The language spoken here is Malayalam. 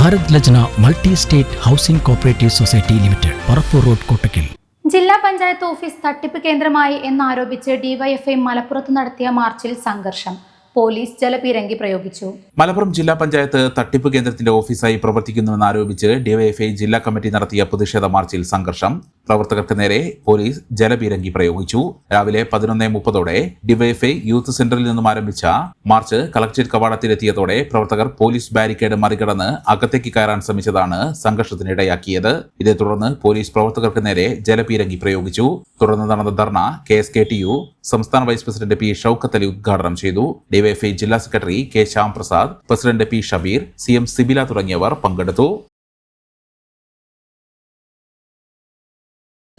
Bharat Lajna multi state housing cooperative society limited Parappur road Kottakkal. ജില്ലാ പഞ്ചായത്ത് ഓഫീസ് തട്ടിപ്പ് കേന്ദ്രമായി എന്നാരോപിച്ച് ഡിവൈഎഫ്ഐ മലപ്പുറത്ത് നടത്തിയ മാർച്ചിൽ സംഘർഷം. പോലീസ് ജലപീരങ്കി പ്രയോഗിച്ചു. മലപ്പുറം ജില്ലാ പഞ്ചായത്ത് തട്ടിപ്പ് കേന്ദ്രത്തിന്റെ ഓഫീസായി പ്രവർത്തിക്കുന്നുവെന്ന് ആരോപിച്ച് ഡിവൈഎഫ്ഐ ജില്ലാ കമ്മിറ്റി നടത്തിയ പ്രതിഷേധ മാർച്ചിൽ സംഘർഷം. പ്രവർത്തകർക്ക് നേരെ പോലീസ് ജലപീരങ്കി പ്രയോഗിച്ചു. രാവിലെ പതിനൊന്ന് മുപ്പതോടെ ഡിവൈഎഫ്ഐ യൂത്ത് സെന്ററിൽ നിന്നും ആരംഭിച്ച മാർച്ച് കളക്ടറേറ്റ് കവാടത്തിലെത്തിയതോടെ പ്രവർത്തകർ പോലീസ് ബാരിക്കേഡ് മറികടന്ന് അകത്തേക്ക് കയറാൻ ശ്രമിച്ചതാണ് സംഘർഷത്തിനിടയാക്കിയത് ഇതേ തുടർന്ന് പോലീസ് പ്രവർത്തകർക്ക് നേരെ ജലപീരങ്കി പ്രയോഗിച്ചു. തുടർന്ന് നടന്ന ധർണ K S K T U സംസ്ഥാന vice president P Shoukath Ali ഉദ്ഘാടനം ചെയ്തു. ഡിവൈഎഫ്ഐ ജില്ലാ secretary K Shyamprasad president P Shabeer C M Sibila തുടങ്ങിയവർ പങ്കെടുത്തു.